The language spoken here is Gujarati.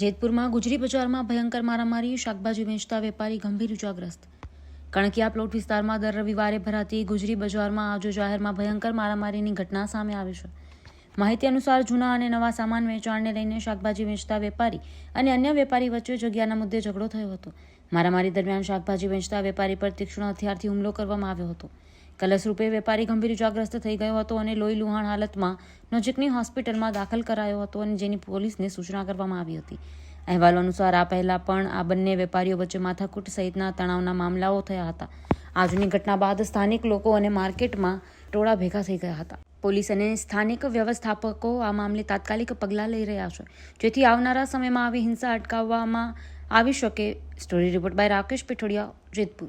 જેતપુરમાં ગુજરી બજારમાં ભયંકર મારામારી, શાકભાજી વેચતા વેપારી ગંભીર ઇજાગ્રસ્ત. કણકિયા પ્લોટ વિસ્તારમાં દર રવિવારે ભરાતી ગુજરી બજારમાં આજે જાહેરમાં ભયંકર મારામારીની ઘટના સામે આવી છે. માહિતી અનુસાર જૂના અને નવા સામાન વેચાણને લઈને શાકભાજી વેચતા વેપારી અને અન્ય વેપારી વચ્ચે જગ્યાના મુદ્દે ઝઘડો થયો હતો. મારામારી દરમિયાન શાકભાજી વેચતા વેપારી પર તીક્ષ્ણ હથિયારથી હુમલો કરવામાં આવ્યો હતો. કલશ રૂપે વેપારી ગંભીર ઇજાગ્રસ્ત થઈ ગયો હતો અને લોહી લુહાણ હાલતમાં નજીકની હોસ્પિટલમાં દાખલ કરાયો હતો અને જેની પોલીસને સૂચના કરવામાં આવી હતી. અહેવાલો અનુસાર આ પહેલા પણ આ બંને વેપારીઓ વચ્ચે માથાકૂટ સહિતના તણાવના મામલાઓ થયા હતા. આજની ઘટના બાદ સ્થાનિક લોકો અને માર્કેટમાં ટોળા ભેગા થઈ ગયા હતા. પોલીસ અને સ્થાનિક વ્યવસ્થાપકો આ મામલે તાત્કાલિક પગલાં લઈ રહ્યા છે. જેથી આવનારા સમયમાં આવી હિંસા અટકાવવામાં આવી શકે. Story report by Rakesh Pithodiya Jetpur.